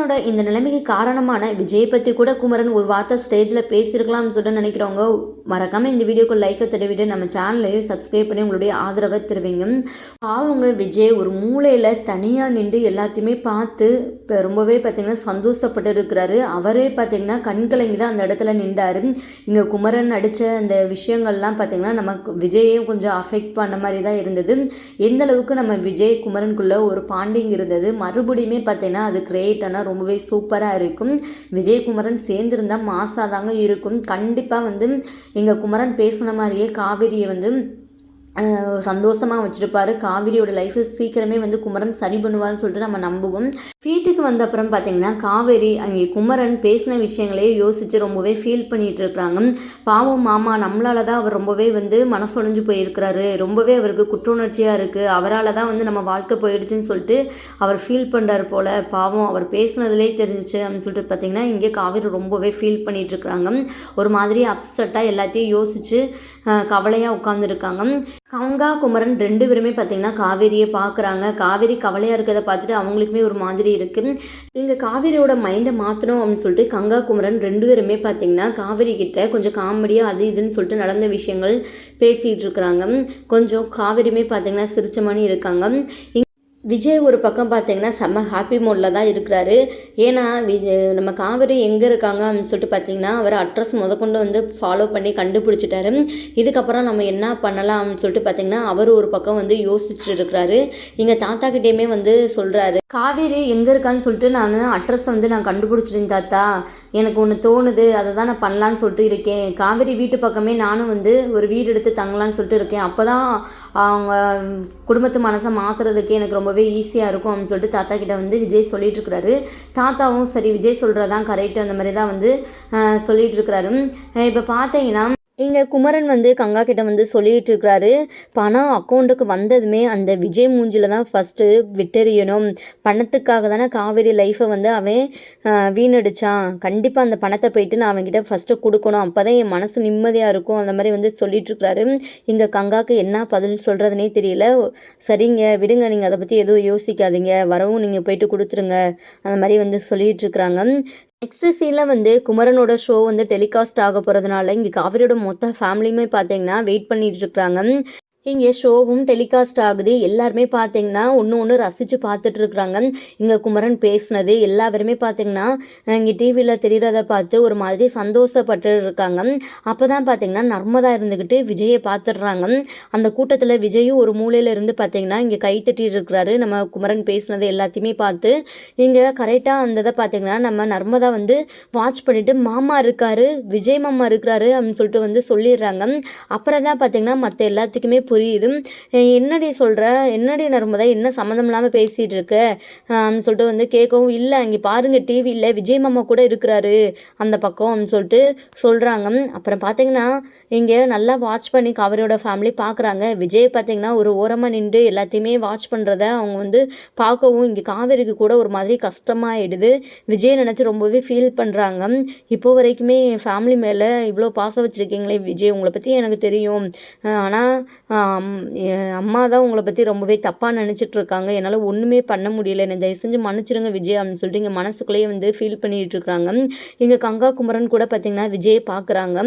குமரனோட இந்த நிலைமைக்கு காரணமான விஜய் பற்றி கூட குமரன் ஒரு வார்த்தை ஸ்டேஜில் பேசியிருக்கலாம்னு சொல்லிட்டு நினைக்கிறவங்க மறக்காமல் இந்த வீடியோக்கு லைக்கை தடவிட்டு நம்ம சேனலையும் சப்ஸ்கிரைப் பண்ணி உங்களுடைய ஆதரவை தருவீங்க. அவங்க விஜய் ஒரு மூலையில் தனியாக நின்று எல்லாத்தையுமே பார்த்து இப்போ ரொம்பவே பார்த்திங்கன்னா சந்தோஷப்பட்டு இருக்கிறாரு அவரே பார்த்திங்கன்னா கண்கலங்கி தான் அந்த இடத்துல நின்றார். இங்கே குமரன் நடித்த அந்த விஷயங்கள்லாம் பார்த்திங்கன்னா நமக்கு விஜயையும் கொஞ்சம் அஃபெக்ட் பண்ண மாதிரி தான் இருந்தது. எந்த அளவுக்கு நம்ம விஜய் குமரனுக்குள்ளே ஒரு பாண்டிங் இருந்தது மறுபடியுமே பார்த்திங்கன்னா அது கிரியேட் ஆனால் ரொம்பவே சூப்பராக இருக்கும். விஜயகுமரன் சேர்ந்துருந்தால் மாசாக தாங்க இருக்கும். கண்டிப்பாக வந்து எங்கள் குமரன் பேசின மாதிரியே காவேரியை வந்து சந்தோஷமாக வச்சுருப்பாரு. காவிரியோட லைஃப்பை சீக்கிரமே வந்து குமரன் சரி பண்ணுவார்னு சொல்லிட்டு நம்ம நம்புவோம். வீட்டுக்கு வந்த அப்புறம் பார்த்தீங்கன்னா காவேரி அங்கே குமரன் பேசின விஷயங்களையே யோசித்து ரொம்பவே ஃபீல் பண்ணிகிட்டு இருக்கிறாங்க பாவம் மாமா நம்மளால தான் அவர் ரொம்பவே வந்து மனசொழிஞ்சு போயிருக்கிறாரு. ரொம்பவே அவருக்கு குற்றுணர்ச்சியாக இருக்குது அவரால் தான் வந்து நம்ம வாழ்க்கை போயிடுச்சுன்னு சொல்லிட்டு அவர் ஃபீல் பண்ணுறாரு போல். பாவம் அவர் பேசுனதுலேயே தெரிஞ்சிச்சு அப்படின்னு சொல்லிட்டு பார்த்தீங்கன்னா இங்கே காவேரி ரொம்பவே ஃபீல் பண்ணிகிட்டு இருக்கிறாங்க ஒரு மாதிரி அப்செட்டாக எல்லாத்தையும் யோசித்து கவலையாக உட்காந்துருக்காங்க கங்கா குமரன் ரெண்டு பேருமே பார்த்திங்கன்னா காவேரியை பார்க்குறாங்க காவேரி கவலையாக இருக்கிறத பார்த்துட்டு அவங்களுக்குமே ஒரு மாதிரி இருக்குது இங்கே காவேரியோட மைண்டை மாற்றணும் அப்படின்னு சொல்லிட்டு கங்கா குமரன் ரெண்டு பேருமே பார்த்திங்கன்னா காவேரி கிட்ட கொஞ்சம் காமெடியாக அது இதுன்னு சொல்லிட்டு நடந்த விஷயங்கள் பேசிகிட்டு இருக்கிறாங்க. கொஞ்சம் காவேரியுமே பார்த்திங்கன்னா சிரிச்ச மாதிரி இருக்காங்க. விஜய் ஒரு பக்கம் பார்த்தீங்கன்னா செம்ம ஹாப்பி மோடில் தான் இருக்கிறாரு. ஏன்னா விஜய் நம்ம காவேரி எங்கே இருக்காங்க அப்படின்னு சொல்லிட்டு பார்த்தீங்கன்னா அவர் அட்ரஸ் முதற்கொண்டு வந்து ஃபாலோ பண்ணி கண்டுபிடிச்சிட்டாரு. இதுக்கப்புறம் நம்ம என்ன பண்ணலாம் அப்படின்னு சொல்லிட்டு பார்த்தீங்கன்னா அவர் ஒரு பக்கம் வந்து யோசிச்சுட்டு இருக்கிறாரு. எங்கள் தாத்தா கிட்டேயுமே வந்து சொல்கிறாரு காவேரி எங்கே இருக்கான்னு சொல்லிட்டு நான் அட்ரஸை வந்து நான் கண்டுபிடிச்சிட்டேன் தாத்தா. எனக்கு ஒன்று தோணுது அதை தான் நான் பண்ணலான்னு சொல்லிட்டு இருக்கேன். காவேரி வீட்டு பக்கமே நானும் வந்து ஒரு வீடு எடுத்து தங்கலான்னு சொல்லிட்டு இருக்கேன். அப்போ தான் அவங்க குடும்பத்து மனசை மாற்றுறதுக்கு எனக்கு ரொம்ப ரொம்பவே ஈஸியாக இருக்கும் அப்படின்னு சொல்லிட்டு தாத்தா கிட்ட வந்து விஜய் சொல்லிட்டு இருக்கிறாரு. தாத்தாவும் சரி விஜய் சொல்கிறதான் கரெக்டு அந்த மாதிரி தான் வந்து சொல்லிட்டு இருக்கிறாரு. இப்போ பார்த்தீங்கன்னா இங்கே குமரன் வந்து கங்கா கிட்ட வந்து சொல்லிகிட்டு இருக்கிறாரு பணம் அக்கௌண்ட்டுக்கு வந்ததுமே அந்த விஜய் மூஞ்சில் தான் ஃபஸ்ட்டு விட்டெறியணும். பணத்துக்காக தானே காவேரி லைஃப்பை வந்து அவன் வீணடிச்சான். கண்டிப்பாக அந்த பணத்தை போயிட்டு நான் அவன்கிட்ட ஃபஸ்ட்டு கொடுக்கணும். அப்போ தான் என் மனசு நிம்மதியாக இருக்கும். அந்த மாதிரி வந்து சொல்லிட்டு இருக்கிறாரு இங்கே கங்காவுக்கு என்ன பதில் சொல்கிறதுனே தெரியல. சரிங்க விடுங்க. நீங்கள் அதை பற்றி எதுவும் யோசிக்காதீங்க. வரவும் நீங்கள் போயிட்டு கொடுத்துருங்க. அந்த மாதிரி வந்து சொல்லிகிட்டு இருக்கிறாங்க நெக்ஸ்ட் சீனில் வந்து குமரனோட ஷோ வந்து டெலிகாஸ்ட் ஆக போகிறதுனால இங்கே காவிரியோட மொத்த ஃபேமிலியுமே பார்த்தீங்கன்னா வெயிட் பண்ணிட்டு இருக்கிறாங்க இங்கே ஷோவும் டெலிகாஸ்ட் ஆகுது. எல்லாருமே பார்த்தீங்கன்னா ஒன்று ஒன்று ரசித்து பார்த்துட்டு இருக்கிறாங்க இங்கே குமரன் பேசினது எல்லாருமே பார்த்தீங்கன்னா இங்கே டிவியில் தெரிகிறத பார்த்து ஒரு மாதிரி சந்தோஷப்பட்டு இருக்காங்க அப்போ தான் பார்த்தீங்கன்னா நர்மதா இருந்துக்கிட்டு விஜயை பார்த்துடுறாங்க அந்த கூட்டத்தில் விஜயும் ஒரு மூலையில் இருந்து பார்த்தீங்கன்னா இங்கே கை தட்டிட்டு இருக்கிறாரு நம்ம குமரன் பேசினது எல்லாத்தையுமே பார்த்து இங்கே கரெக்டாக அந்த இதை பார்த்தீங்கன்னா நம்ம நர்மதா வந்து வாட்ச் பண்ணிவிட்டு மாமா இருக்காரு விஜய் மாமா இருக்கிறாரு அப்படின்னு சொல்லிட்டு வந்து சொல்லிடுறாங்க. அப்புறம் தான் பார்த்தீங்கன்னா மற்ற எல்லாத்துக்குமே புரியுது. என்னடி சொல்கிற என்னடி நர்மதா? என்ன சம்மந்தம் இல்லாமல் பேசிகிட்டு இருக்க சொல்லிட்டு வந்து கேட்கவும் இல்லை இங்கே பாருங்கள் டிவியில் விஜய் மாமா கூட இருக்கிறாரு அந்த பக்கம் அப்படின்னு சொல்லிட்டு சொல்கிறாங்க அப்புறம் பார்த்தீங்கன்னா இங்கே நல்லா வாட்ச் பண்ணி கவரியோட ஃபேமிலி பார்க்குறாங்க விஜய் பார்த்தீங்கன்னா ஒரு ஓரமாக நின்று எல்லாத்தையுமே வாட்ச் பண்ணுறத அவங்க வந்து பார்க்கவும் இங்கே காவேரிக்கு கூட ஒரு மாதிரி கஷ்டமாகிடுது விஜய் நினச்சி ரொம்பவே ஃபீல் பண்ணுறாங்க இப்போ வரைக்குமே என் ஃபேமிலி மேலே இவ்வளோ பாசம் வச்சுருக்கீங்களே விஜய் உங்களை பற்றி எனக்கு தெரியும். ஆனால் அம்மா தான் உங்களை பற்றி ரொம்பவே தப்பாக நினச்சிட்ருக்காங்க. என்னால் ஒன்றுமே பண்ண முடியல. என்னை தயவு செஞ்சு மன்னிச்சிருங்க விஜய் அப்படின்னு சொல்லிட்டு இங்கே மனசுக்குள்ளேயே வந்து ஃபீல் பண்ணிகிட்டு இருக்கிறாங்க இங்கே கங்கா குமரன் கூட பார்த்திங்கன்னா விஜயை பார்க்குறாங்க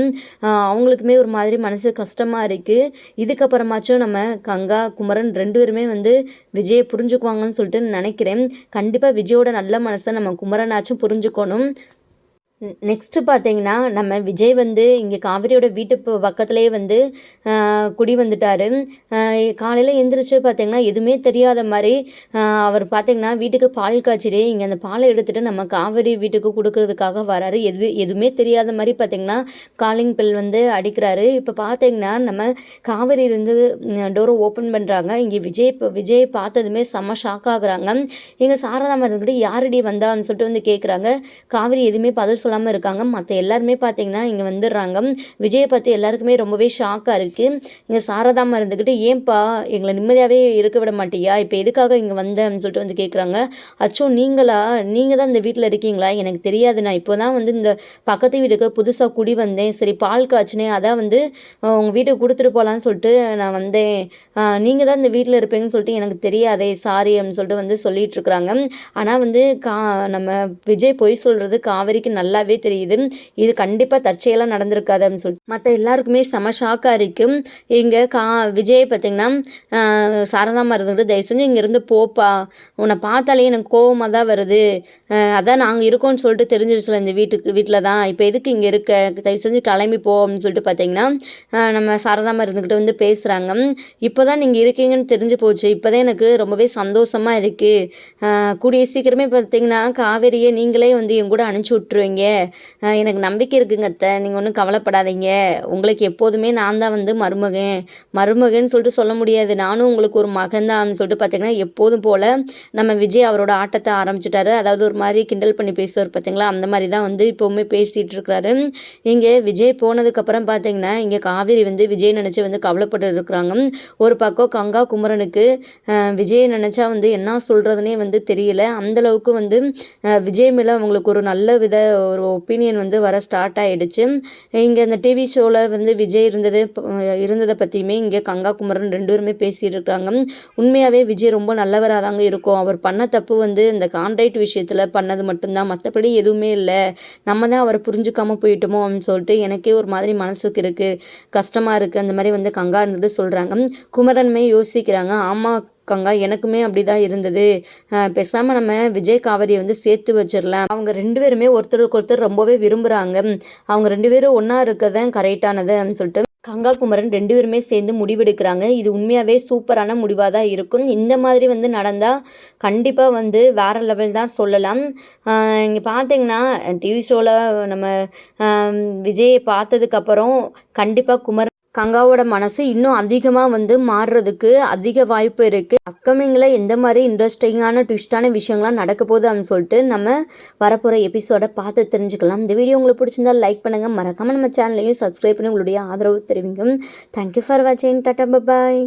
அவங்களுக்குமே ஒரு மாதிரி மனசு கஷ்டமாக இருக்குது இதுக்கப்புறமாச்சும் நம்ம கங்கா குமரன் ரெண்டு பேருமே வந்து விஜயை புரிஞ்சுக்குவாங்கன்னு சொல்லிட்டு நினைக்கிறேன். கண்டிப்பாக விஜயோட நல்ல மனசை நம்ம குமரனாச்சும் புரிஞ்சுக்கணும். நெக்ஸ்ட்டு பார்த்தீங்கன்னா நம்ம விஜய் வந்து இங்கே காவிரியோட வீட்டு பக்கத்துலேயே வந்து குடி வந்துட்டார். காலையில் எந்திரிச்சு பார்த்தீங்கன்னா எதுவுமே தெரியாத மாதிரி அவர் பார்த்தீங்கன்னா வீட்டுக்கு பால் காய்ச்சிட்டு இங்கே அந்த பாலை எடுத்துகிட்டு நம்ம காவிரி வீட்டுக்கு கொடுக்கறதுக்காக வராரு. எது எதுவுமே தெரியாத மாதிரி பார்த்தீங்கன்னா காலிங் பில் வந்து அடிக்கிறாரு. இப்போ பார்த்தீங்கன்னா நம்ம காவிரியிலேருந்து டோரை ஓப்பன் பண்ணுறாங்க இங்கே விஜய் விஜய் பார்த்ததுமே செம்ம ஷாக் ஆகுறாங்க. இங்கே சாரதா இருந்துக்கிட்டு யாரடி வந்தான்னு சொல்லிட்டு வந்து கேட்குறாங்க காவிரி எதுவுமே பதில் சொல்ல சொல்லாமல் இருக்காங்க. மற்ற எல்லாருமே பார்த்தீங்கன்னா இங்கே வந்துடுறாங்க. விஜயை பற்றி எல்லாருக்குமே ரொம்பவே ஷாக்காக இருக்குது இங்கே சாரதாமா இருந்துக்கிட்டு ஏன்பா எங்களை நிம்மதியாகவே இருக்க விட மாட்டியா? இப்போ எதுக்காக இங்கே வந்தேன்னு சொல்லிட்டு வந்து கேட்குறாங்க அச்சோ நீங்களா? நீங்கள் தான் இந்த வீட்டில் இருக்கீங்களா? எனக்கு தெரியாது. நான் இப்போ தான் வந்து இந்த பக்கத்து வீட்டுக்கு புதுசாக குடி வந்தேன். சரி பால் காய்ச்சினே அதான் வந்து உங்கள் வீட்டுக்கு கொடுத்துட்டு போகலான்னு சொல்லிட்டு நான் வந்தேன். நீங்கள் தான் இந்த வீட்டில் இருப்பீங்கன்னு சொல்லிட்டு எனக்கு தெரியாதே. சாரி அப்படின்னு சொல்லிட்டு வந்து சொல்லிட்டு இருக்கிறாங்க ஆனால் வந்து கா நம்ம விஜய் பொய் சொல்கிறது காவேரிக்கு நல்ல நல்லாவே தெரியுது. இது கண்டிப்பாக தற்செயலாக நடந்திருக்காது அப்படின்னு சொல்லிட்டு. மற்ற எல்லாருக்குமே செம ஷாக்காக இருக்கும் இங்கே கா விஜய் பார்த்திங்கன்னா சாரதா இருந்துட்டு தயவு செஞ்சு இங்கேருந்து போப்பா. உன்னை பார்த்தாலே எனக்கு கோவமாக தான் வருது. அதான் நாங்கள் இருக்கோம்னு சொல்லிட்டு தெரிஞ்சிருச்சுல இந்த வீட்டுக்கு வீட்டில் தான். இப்போ எதுக்கு இங்கே இருக்க? தயவு செஞ்சு கிளம்பி போ அப்படின்னு சொல்லிட்டு பார்த்தீங்கன்னா நம்ம சாரதா மருந்துக்கிட்ட வந்து பேசுகிறாங்க இப்போ தான் நீங்கள் இருக்கீங்கன்னு தெரிஞ்சு போச்சு. இப்போ தான் எனக்கு ரொம்பவே சந்தோஷமாக இருக்குது கூடிய சீக்கிரமே பார்த்தீங்கன்னா காவேரியை நீங்களே வந்து என் கூட அனுப்பிச்சி விட்ருவீங்க அஹ் எனக்கு நம்பிக்கை இருக்குங்க அத்தை. நீங்கள் ஒன்றும் கவலைப்படாதீங்க. உங்களுக்கு எப்போதுமே நான் தான் வந்து மருமகன். மருமகன் சொல்லிட்டு சொல்ல முடியாது. நானும் உங்களுக்கு ஒரு மகன் தான் சொல்லிட்டு பார்த்தீங்கன்னா எப்போதும் போல் நம்ம விஜய் அவரோட ஆட்டத்தை ஆரம்பிச்சிட்டாரு. அதாவது ஒரு மாதிரி கிண்டல் பண்ணி பேசுவார் பார்த்தீங்களா அந்த மாதிரி தான் வந்து இப்போவுமே பேசிகிட்டு இருக்கிறாரு. இங்கே விஜய் போனதுக்கப்புறம் பார்த்தீங்கன்னா இங்கே காவேரி வந்து விஜய் நினச்சி வந்து கவலைப்பட்டு இருக்கிறாங்க. ஒரு பக்கம் கங்கா குமரனுக்கு விஜயை நினச்சா வந்து என்ன சொல்கிறதுனே வந்து தெரியல. அந்தளவுக்கு வந்து விஜய் மேலே அவங்களுக்கு ஒரு நல்ல வித ஒரு ஒப்பீனியன் வந்து வர ஸ்டார்ட் ஆகிடுச்சு இங்கே இந்த டிவி ஷோவில் வந்து விஜய் இருந்தது இருந்ததை பற்றியுமே இங்கே கங்கா குமரன் ரெண்டு பேருமே பேசிட்டு இருக்காங்க. உண்மையாகவே விஜய் ரொம்ப நல்லவராக தாங்க இருக்கும். அவர் பண்ண தப்பு வந்து இந்த கான்ட்ராக்ட் விஷயத்தில் பண்ணது மட்டும்தான். மற்றபடி எதுவுமே இல்லை. நம்ம தான் அவரை புரிஞ்சுக்காம போயிட்டோமோ அப்படின்னு சொல்லிட்டு எனக்கே ஒரு மாதிரி மனசுக்கு இருக்குது கஷ்டமாக இருக்குது அந்த மாதிரி வந்து கங்கா இருந்துட்டு சொல்கிறாங்க குமரனுமே யோசிக்கிறாங்க. ஆமாம் கங்கா எனக்குமே அப்படி தான் இருந்தது பேசாமல் நம்ம விஜய் காவேரியை வந்து சேர்த்து வச்சிடலாம். அவங்க ரெண்டு பேருமே ஒருத்தருக்கு ஒருத்தர் ரொம்பவே விரும்புகிறாங்க அவங்க ரெண்டு பேரும் ஒன்றா இருக்கதான் கரெக்டானது அப்படின்னு சொல்லிட்டு கங்கா குமரன் ரெண்டு பேருமே சேர்ந்து முடிவெடுக்கிறாங்க. இது உண்மையாகவே சூப்பரான முடிவாக தான் இருக்கும். இந்த மாதிரி வந்து நடந்தால் கண்டிப்பாக வந்து வேறு லெவல் தான் சொல்லலாம். இங்கே பார்த்தீங்கன்னா டிவி ஷோவில் நம்ம விஜயை பார்த்ததுக்கப்புறம் கண்டிப்பாக குமரன் கங்காவோட மனசு இன்னும் அதிகமாக வந்து மாறுறதுக்கு அதிக வாய்ப்பு இருக்குது அப்கமிங்கில் எந்த மாதிரி இன்ட்ரெஸ்டிங்கான ட்விஸ்டான விஷயங்கள்லாம் நடக்க போகுது அப்படின்னு சொல்லிட்டு நம்ம வரப்போகிற எபிசோடை பார்த்து தெரிஞ்சுக்கலாம். இந்த வீடியோ உங்களுக்கு பிடிச்சிருந்தா லைக் பண்ணுங்கள் மறக்காமல் நம்ம சேனலையும் சப்ஸ்கிரைப் பண்ணி உங்களுடைய ஆதரவு தெரிவிங்க தேங்க்யூ ஃபார் வாட்சிங் டாட்டா பாய்